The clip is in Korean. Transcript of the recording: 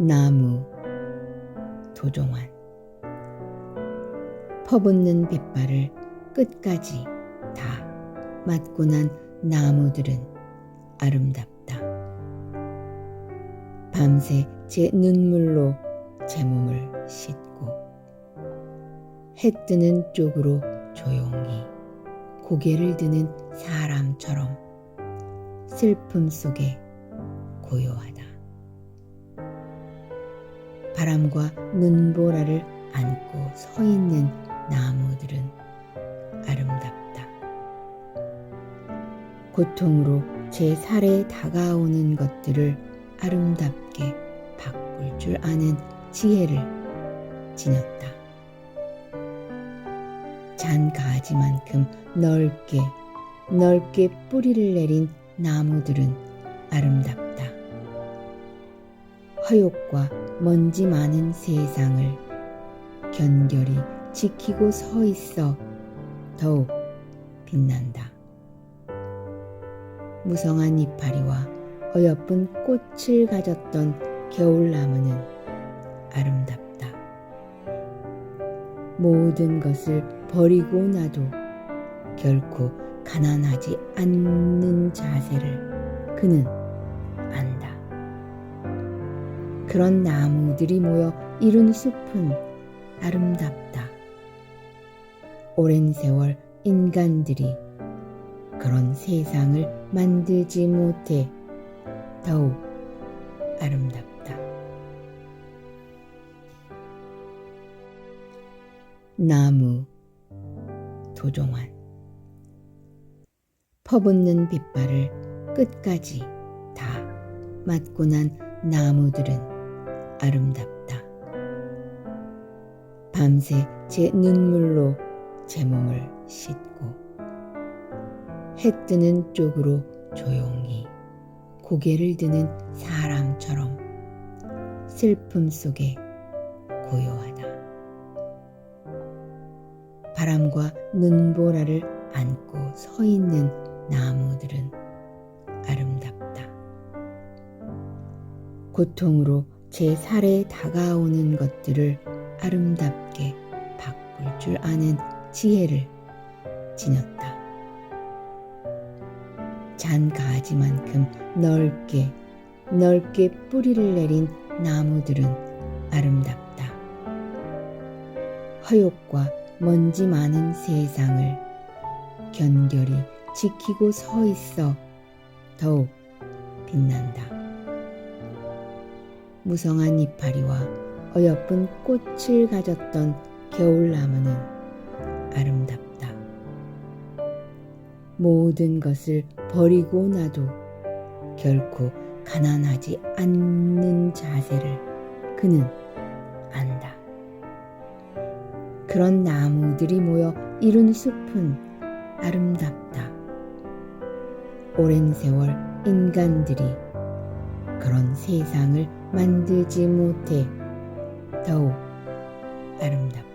나무 도종환 퍼붓는 빛발을 끝까지 다 맞고 난 나무들은 아름답다. 밤새 제 눈물로 제 몸을 씻고 해 뜨는 쪽으로 조용히 고개를 드는 사람처럼 슬픔 속에 고요하다. 바람과 눈보라를 안고 서 있는 나무들은 아름답다. 고통으로 제 살에 다가오는 것들을 아름답게 바꿀 줄 아는 지혜를 지녔다. 잔 가지만큼 넓게 넓게 뿌리를 내린 나무들은 아름답다. 화욕과 먼지 많은 세상을 견결히 지키고 서 있어 더욱 빛난다. 무성한 이파리와 어여쁜 꽃을 가졌던 겨울나무는 아름답다. 모든 것을 버리고 나도 결코 가난하지 않는 자세를 그는 그런 나무들이 모여 이룬 숲은 아름답다. 오랜 세월 인간들이 그런 세상을 만들지 못해 더욱 아름답다. 나무 도종환 퍼붓는 빛발을 끝까지 다 맞고 난 나무들은 아름답다. 밤새 제 눈물로 제 몸을 씻고 해 뜨는 쪽으로 조용히 고개를 드는 사람처럼 슬픔 속에 고요하다. 바람과 눈보라를 안고 서 있는 나무들은 아름답다. 고통으로 제 살에 다가오는 것들을 아름답게 바꿀 줄 아는 지혜를 지녔다. 잔 가지만큼 넓게 넓게 뿌리를 내린 나무들은 아름답다. 화욕과 먼지 많은 세상을 견결히 지키고 서 있어 더욱 빛난다. 무성한 이파리와 어여쁜 꽃을 가졌던 겨울나무는 아름답다. 모든 것을 버리고 나도 결코 가난하지 않는 자세를 그는 안다. 그런 나무들이 모여 이룬 숲은 아름답다. 오랜 세월 인간들이 그런 세상을 만들지 못해 더욱 아름답다.